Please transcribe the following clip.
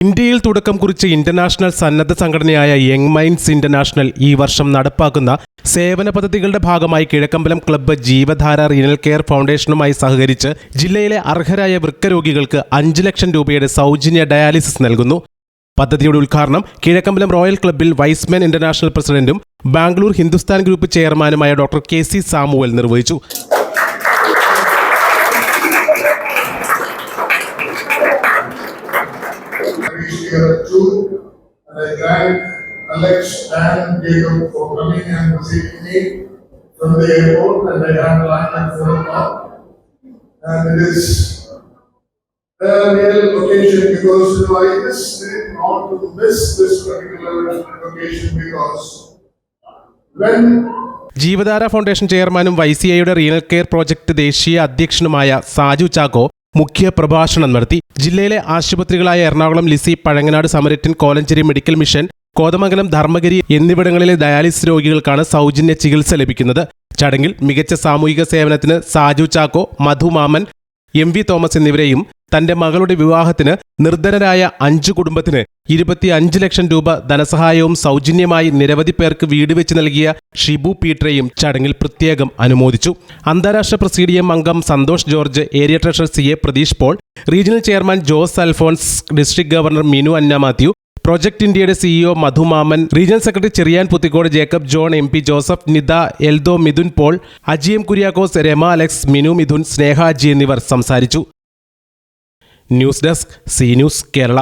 ഇന്ത്യയിൽ തുടക്കം കുറിച്ച് ഇന്റർനാഷണൽ സന്നദ്ധ സംഘടനയായ യങ് മൈൻഡ്സ് ഇന്റർനാഷണൽ ഈ വർഷം നടപ്പാക്കുന്ന സേവന പദ്ധതികളുടെ ഭാഗമായി Kizhakkambalam club Jeevadhara renal care ഫൗണ്ടേഷനുമായി സഹകരിച്ച് ജില്ലയിലെ അർഹരായ വൃക്കരോഗികൾക്ക് അഞ്ച് ലക്ഷം രൂപയുടെ സൗജന്യ ഡയാലിസിസ് നൽകുന്നു. പദ്ധതിയുടെ ഉദ്ഘാടനം കിഴക്കമ്പലം റോയൽ ക്ലബ്ബിൽ വൈസ്മാൻ ഇന്റർനാഷണൽ പ്രസിഡന്റും ബാംഗ്ലൂർ ഹിന്ദുസ്ഥാൻ ഗ്രൂപ്പ് ചെയർമാനുമായ ഡോക്ടർ കെ സി സാമുവൽ നിർവഹിച്ചു. appreciate too. And I thank Alex and Jacob for coming and receiving me from the airport and I have land at four o'clock. And it is a real occasion because you know, I just didn't want to miss this particular occasion because when Jeevadhara foundation ചെയർമാനും Y C ഐയുടെ renal care project ദേശീയ അധ്യക്ഷനുമായ സാജു ചാക്കോ മുഖ്യ പ്രഭാഷണം നടത്തി. ജില്ലയിലെ ആശുപത്രികളായ Ernakulam Lisie Pazhanganad Samaritan Kolenchery medical mission Kothamangalam Dharmagiri എന്നിവിടങ്ങളിലെ dialysis രോഗികൾക്കാണ് സൗജന്യ ചികിത്സ ലഭിക്കുന്നത്. ചടങ്ങിൽ മികച്ച സാമൂഹിക സേവനത്തിന് സാജു ചാക്കോ മധു മാമൻ എം വി തോമസ് എന്നിവരെയും തന്റെ മകളുടെ വിവാഹത്തിന് നിർധനരായ അഞ്ചു കുടുംബത്തിന് ഇരുപത്തി അഞ്ച് ലക്ഷം രൂപ ധനസഹായവും സൗജന്യമായി നിരവധി പേർക്ക് വീട് വെച്ച് നൽകിയ ഷിബു പീട്രയും ചടങ്ങിൽ പ്രത്യേകം അനുമോദിച്ചു. അന്താരാഷ്ട്ര പ്രസിഡിയം അംഗം Santhosh George area treasurer C A Pratheesh Paul regional chairman Jose Alphonse district governor Minu Anna Mathew project ഇന്ത്യയുടെ CEO Madhu Mammen regional secretary Cherian Puthikode Jacob John M P Joseph Nitha Eldho Mithun Paul Ajiyam Kuriakose Rama Alex Minu Mithun Sneha Aji എന്നിവർ സംസാരിച്ചു. News desk C news Kerala.